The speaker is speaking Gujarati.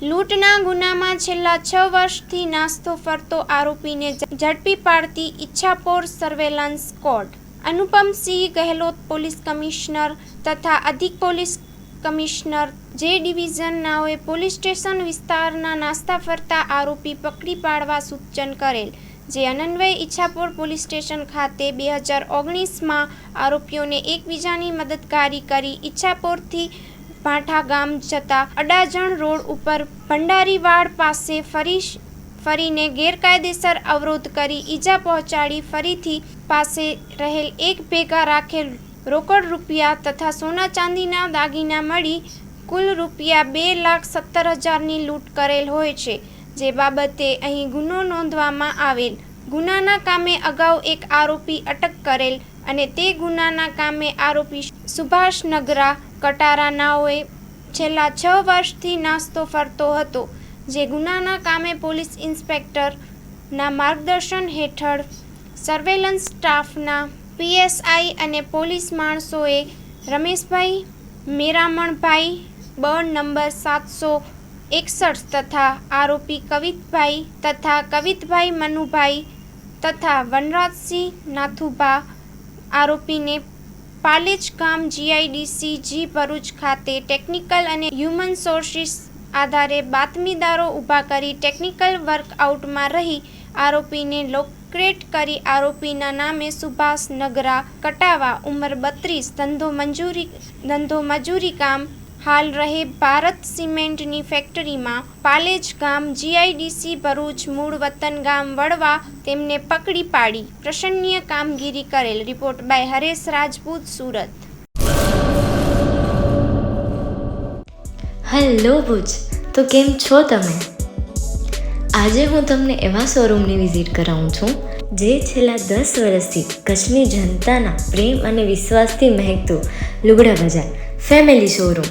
લૂંટના ગુનામાં છેલ્લા છ વર્ષથી નાસ્તો ફરતો આરોપીને ઝડપી પાડતી Ichchhapor surveillance squad Anupamsinh Gehlot police commissioner તથા અધિક પોલીસ કમિશનર જે ડિવિઝનનાઓએ પોલીસ સ્ટેશન વિસ્તારના નાસ્તા ફરતા આરોપી પકડી પાડવા સૂચન કરેલ, જે અનન્વય ઈચ્છાપોર પોલીસ સ્ટેશન ખાતે બે હજાર ઓગણીસમાં આરોપીઓને એકબીજાની મદદગારી કરી ઈચ્છાપોરથી ભાઠા ગામ જતા અડાજણ રોડ ઉપર ભંડારીવાડ પાસે ફરી ફરીને ગેરકાયદેસર અવરોધ કરી ઈજા પહોંચાડી ફરીથી પાસે રહેલ એક ભેગા રાખેલ રોકડ રૂપિયા તથા સોના ચાંદીના દાગીના મળી કુલ રૂપિયા બે લાખ સત્તર હજારની લૂંટ કરેલ હોય છે, જે બાબતે અહીં ગુનો નોંધવામાં આવેલ. ગુનાના કામે અગાઉ એક આરોપી અટક કરેલ અને તે ગુનાના કામે આરોપી સુભાષ નગરા કટારા નાઓએ છેલ્લા છ વર્ષથી નાસ્તો ફરતો હતો, જે ગુનાના કામે પોલીસ ઇન્સ્પેક્ટરના માર્ગદર્શન હેઠળ સર્વેલન્સ સ્ટાફના પીએસઆઈ અને પોલીસ માણસોએ રમેશભાઈ, મેરામણભાઈ બળ નંબર સાતસો એકસઠ તથા આરોપી કવિતભાઈ તથા કવિતભાઈ મનુભાઈ તથા વનરાજસિંહ નાથુભા આરોપીને પાલેજ ગામ જીઆઈડીસી જી ભરૂચ ખાતે ટેકનિકલ અને હ્યુમન સોર્સિસ આધારે બાતમીદારો ઊભા કરી ટેકનિકલ વર્કઆઉટમાં રહી આરોપીને લોકરેટ કરી આરોપીના નામે સુભાષ નગરા કટાવા, ઉંમર બત્રીસ, ધંધો મંજૂરી, ધંધો મજૂરી કામ હાલ રહે ભારત સિમેન્ટની ફેક્ટરીમાં. પાલેજ ગામ જીઆઈડીસી ભરૂચ, મૂળ વતન ગામ વડવા તેમને પકડી પાડી. પ્રશંનીય કામગીરી કરેલ. Report by Haresh Rajput, Surat. Hello Bhuj, તો કેમ છો તમે? આજે હું તમને એવા શોરૂમની વિઝિટ કરાવું છું, જે છેલ્લા દસ વર્ષથી કચ્છની જનતાના પ્રેમ અને વિશ્વાસથી મહેકતું લુગડા બજાર, ફેમિલી શોરૂમ.